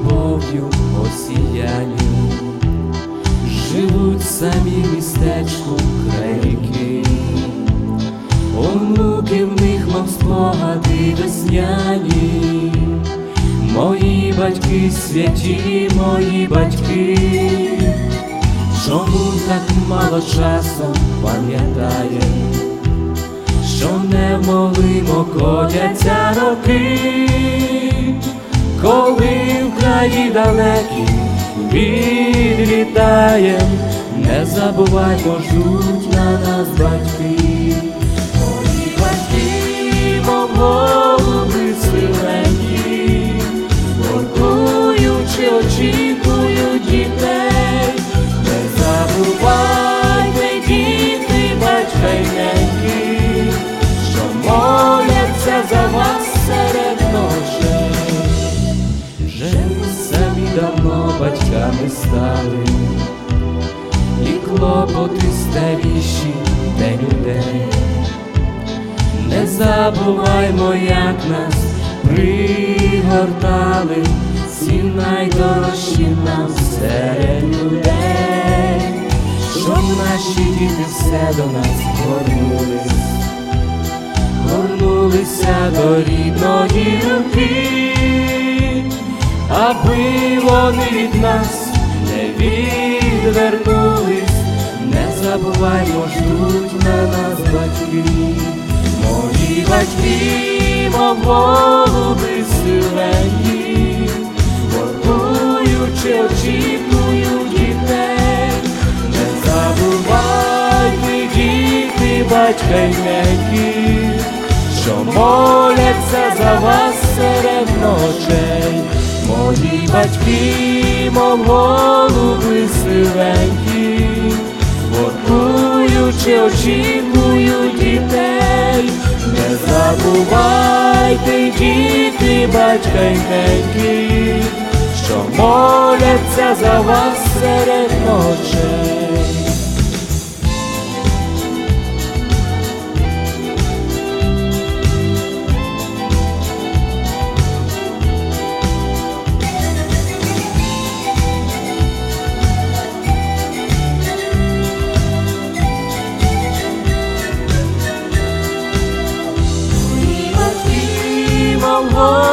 любов'ю осіяні, живуть самі містечку край ріки, онуки в них, мов спогади весняні, мої батьки святі, мої батьки, чому так мало часу пам'ятає? що невмолимо котяться роки, коли краї далекі відлітаєм, не забувай, ждуть на нас батьки, стали, і клопоти старіші день у день. Не забуваймо, як нас пригортали, всі найдорожчі нам серед людей, щоб наші діти все до нас горнулись. Горнулися до рідної руки, аби вони від нас відвернулись, не забуваймо, ждуть на нас батьки, мої батьки, мов голуби силені, воркуючи, очікують дітей, не забувайте, діти, батька й неньки, що моляться за вас серед ночей, мої батьки, мов голуби сивенькі, воркуючи, очікую дітей, не забувайте, діти, батьканькі, що моляться за вас серед ночей. Мої батьки, мов